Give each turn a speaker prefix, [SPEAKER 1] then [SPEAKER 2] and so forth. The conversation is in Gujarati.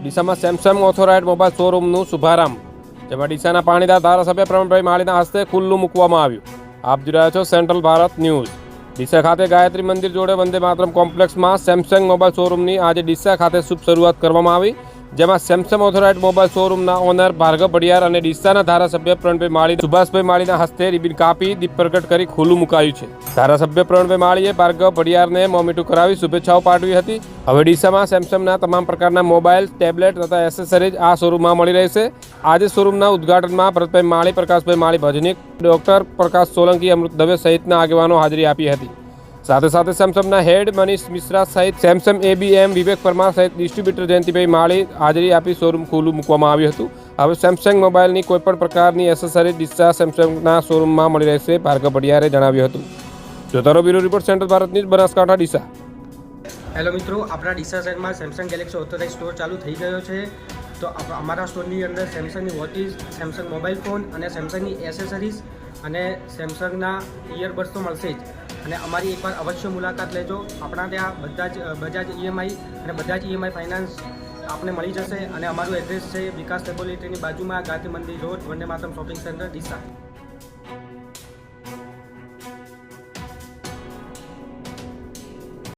[SPEAKER 1] ડીસામાં સેમસંગ ઓથોરાઇડ મોબાઈલ શોરૂમનું શુભારંભ, જેમાં ડીસાના પાણીદાર ધારાસભ્ય પ્રવીણભાઈ માળીના હસ્તે ખુલ્લું મૂકવામાં આવ્યું. આપ જોઈ રહ્યા છો સેન્ટ્રલ ભારત ન્યૂઝ ડીસા ખાતે ગાયત્રી મંદિર જોડે વંદે માતરમ કોમ્પ્લેક્સમાં સેમસંગ મોબાઈલ શોરૂમની આજે ડીસા ખાતે શુભ શરૂઆત કરવામાં આવી. જેમાં સેમસંગ ઓથોરાઇડ મોબાઈલ શોરૂમના ઓનર ભાર્ગવ ભડિયાર અને ડીસાના ધારાસભ્ય પ્રવીણભાઈ માળી સુભાષભાઈ માળીના હસ્તે રિબિન કાપી દીપ પ્રગટ કરી ખુલ્લું મુકાયું છે. ધારાસભ્ય પ્રવીણભાઈ માળીએ ભાર્ગવ ભડિયારને મોમીટું કરાવી શુભેચ્છાઓ પાઠવી હતી. હવે ડીસામાં સેમસંગના તમામ પ્રકારના મોબાઈલ ટેબ્લેટ તથા એસેસરીઝ આ શોરૂમમાં મળી રહેશે. આજે શોરૂમના ઉદ્ઘાટનમાં ભરતભાઈ માળી, પ્રકાશભાઈ માળી, ભજનિક ડોક્ટર પ્રકાશ સોલંકી અમૃત દવે સહિતના આગેવાનો હાજરી આપી હતી. સાથે સાથે સેમસંગના હેડ મનીષ મિશ્રા સહિત સેમસંગ એબીએમ વિવેક પરમાર સહિત ડિસ્ટ્રીબ્યુટર જયંતિભાઈ માળી હાજરી આપી શોરૂમ ખુલ્લું મૂકવામાં આવ્યું હતું. હવે સેમસંગ મોબાઈલની કોઈપણ પ્રકારની એસેસરી ડિસ્ચા સેમસંગના શોરૂમમાં મળી રહેશે ભાર્ગવ ભડિયારે જણાવ્યું હતું. જોતારો બ્યુરો રિપોર્ટ સેન્ટ્રલ ભારતની બનાસકાંઠા, ડીસા.
[SPEAKER 2] હેલો મિત્રો, આપણા ડીસા શહેરમાં સેમસંગ ગેલેક્સી ઓથોરાઇઝ સ્ટોર ચાલુ થઈ ગયો છે. તો અમારા સ્ટોરની અંદર સેમસંગની વોચીસ સેમસંગ મોબાઈલ ફોન અને સેમસંગની એસેસરીઝ અને સેમસંગના ઇયરબડ્સ તો મળશે જ. અને અમારી એકવાર અવશ્ય મુલાકાત લેજો. આપણા ત્યાં બધા જ બજાજ ઈએમઆઈ અને બધા જ ઈએમઆઈ ફાઇનાન્સ આપને મળી જશે અને અમારું એડ્રેસ છે વિકાસ લેબોરેટરીની બાજુમાં Gandhi Mandir road Vande Matam shopping centre Deesa.